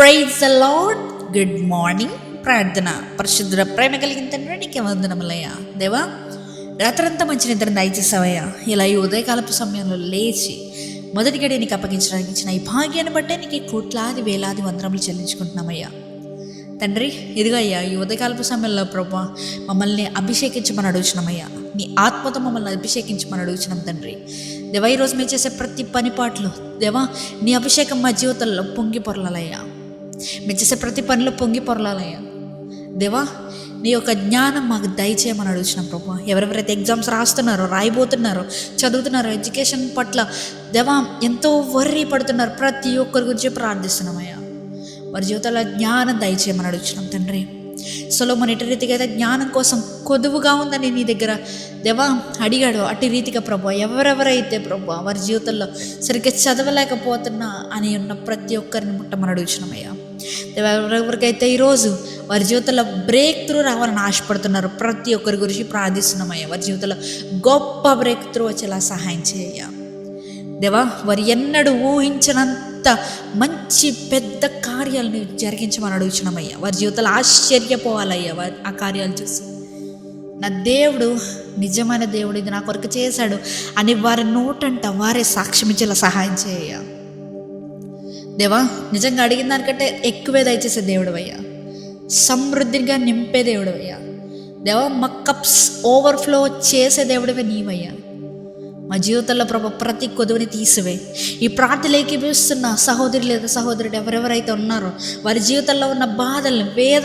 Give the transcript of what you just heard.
Praise the Lord good morning ప్రార్థన పరిశుద్ధ ప్రేమ కలిగిన తండ్రి నీకే వందనములయ్యా. దేవా రాత్రంతా మంచి నిద్ర దయచేసావయ్యా ఇలా ఈ ఉదయకాలపు సమయంలో లేచి మొదటి గడి నీకు అప్పగించడానికి ఇచ్చిన ఈ భాగ్యాన్ని బట్టే నీకు కోట్లాది వేలాది వందనములు చెల్లించుకుంటున్నామయ్యా. తండ్రి ఇదిగయ్యా ఈ ఉదయకాలపు సమయంలో ప్రభా మమ్మల్ని అభిషేకించమని అడుగుచున్నామయ్యా. నీ ఆత్మతో మమ్మల్ని అభిషేకించమని అడుగుచున్నాం తండ్రి. దేవా ఈరోజు మేము చేసే ప్రతి పని పాటలు దేవా నీ అభిషేకం మా జీవితంలో పొంగి పొరలయ్యా మేము చేసే ప్రతి పనిలో పొంగి పొరలాలయ్యా. దేవా నీ యొక్క జ్ఞానం మాకు దయచేయమని అడుగుతున్నాం ప్రభా ఎవరెవరైతే ఎగ్జామ్స్ రాస్తున్నారో రాయబోతున్నారో చదువుతున్నారో ఎడ్యుకేషన్ పట్ల దేవా ఎంతో వర్రీ పడుతున్నారు ప్రతి ఒక్కరి గురించి ప్రార్థిస్తున్నామయ్యా. వారి జీవితంలో జ్ఞానం దయచేయమని అడుగుతున్నాం తండ్రి. సొలోమన్ ఇటు రీతిగా అయితే జ్ఞానం కోసం కొదువుగా ఉందని నీ దగ్గర దేవా అడిగాడు అటు రీతిగా ప్రభు ఎవరెవరైతే ప్రభు వారి జీవితంలో సరిగ్గా చదవలేకపోతున్నా అని ఉన్న ప్రతి ఒక్కరిని ముట్టమని అడుగుతున్నామయ్యా ఎవరెవరికైతే ఈరోజు వారి జీవితంలో బ్రేక్ త్రూ రావాలని ఆశపడుతున్నారు. ప్రతి ఒక్కరి గురించి ప్రార్థిస్తున్నామయ్యా. వారి జీవితంలో గొప్ప బ్రేక్ త్రూ వచ్చేలా సహాయం చేయ్యా. దేవా వారు ఎన్నడూ ఊహించినంత మంచి పెద్ద కార్యాలను జరిగించమని అడుగుచున్నామయ్యా. వారి జీవితాలు ఆశ్చర్యపోవాలయ్యా వారి ఆ కార్యాలు చూసి. నా దేవుడు నిజమైన దేవుడు ఇది నా కొరకు చేశాడు అని వారి నోటంట వారే సాక్ష్యం ఇచ్చేలా సహాయం చేయ దేవా నిజంగా అడిగిన దానికంటే ఎక్కువే దయచేసే దేవుడవయ్యా. సమృద్ధిగా నింపే దేవుడవయ్యా. దేవా మా కప్స్ ఓవర్ఫ్లో చేసే దేవుడివే నీవయ్యా. మా జీవితంలో ప్రభ ప్రతి కొదువుని తీసివే. ఈ ప్రార్థనలు ఏకీపిస్తున్న సహోదరి లేదా సహోదరుడు ఎవరెవరైతే ఉన్నారో వారి జీవితంలో ఉన్న బాధల్ని వేద